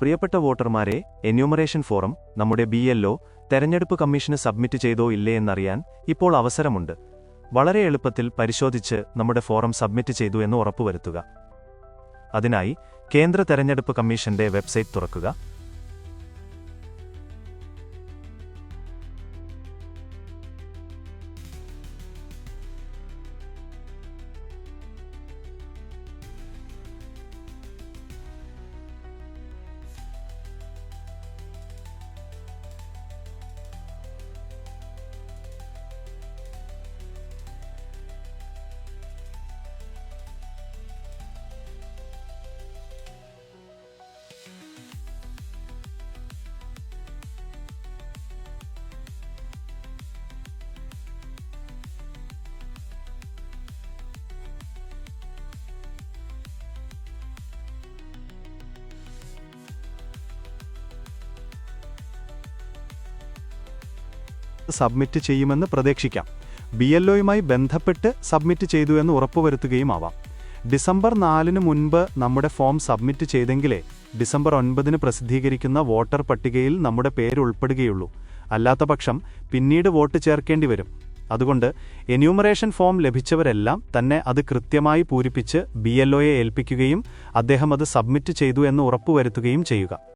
പ്രിയപ്പെട്ട വോട്ടർമാരെ enumeration form നമ്മുടെ ബി എൽഒ തെരഞ്ഞെടുപ്പ് കമ്മീഷന് സബ്മിറ്റ് ചെയ്തോ ഇല്ലേ എന്നറിയാൻ ഇപ്പോൾ അവസരമുണ്ട്. വളരെ എളുപ്പത്തിൽ പരിശോധിച്ച് നമ്മുടെ ഫോറം സബ്മിറ്റ് ചെയ്തു എന്ന് ഉറപ്പുവരുത്തുക. അതിനായി കേന്ദ്ര തെരഞ്ഞെടുപ്പ് കമ്മീഷന്റെ വെബ്സൈറ്റ് തുറക്കുക. സബ്മിറ്റ് ചെയ്യുമെന്ന് പ്രതീക്ഷിക്കാം. ബി എൽഒയുമായി ബന്ധപ്പെട്ട് സബ്മിറ്റ് ചെയ്തു എന്ന് ഉറപ്പുവരുത്തുകയും ആവാം ഡിസംബർ നാലിന് മുൻപ് നമ്മുടെ ഫോം സബ്മിറ്റ് ചെയ്തെങ്കിലേ ഡിസംബർ ഒൻപതിന് പ്രസിദ്ധീകരിക്കുന്ന വോട്ടർ പട്ടികയിൽ നമ്മുടെ പേര് ഉൾപ്പെടുകയുള്ളൂ. അല്ലാത്തപക്ഷം പിന്നീട് വോട്ട് ചേർക്കേണ്ടി വരും. അതുകൊണ്ട് എന്യൂമറേഷൻ ഫോം ലഭിച്ചവരെല്ലാം തന്നെ അത് കൃത്യമായി പൂരിപ്പിച്ച് ബി ഏൽപ്പിക്കുകയും അദ്ദേഹം അത് സബ്മിറ്റ് ചെയ്തു എന്ന് ഉറപ്പുവരുത്തുകയും ചെയ്യുക.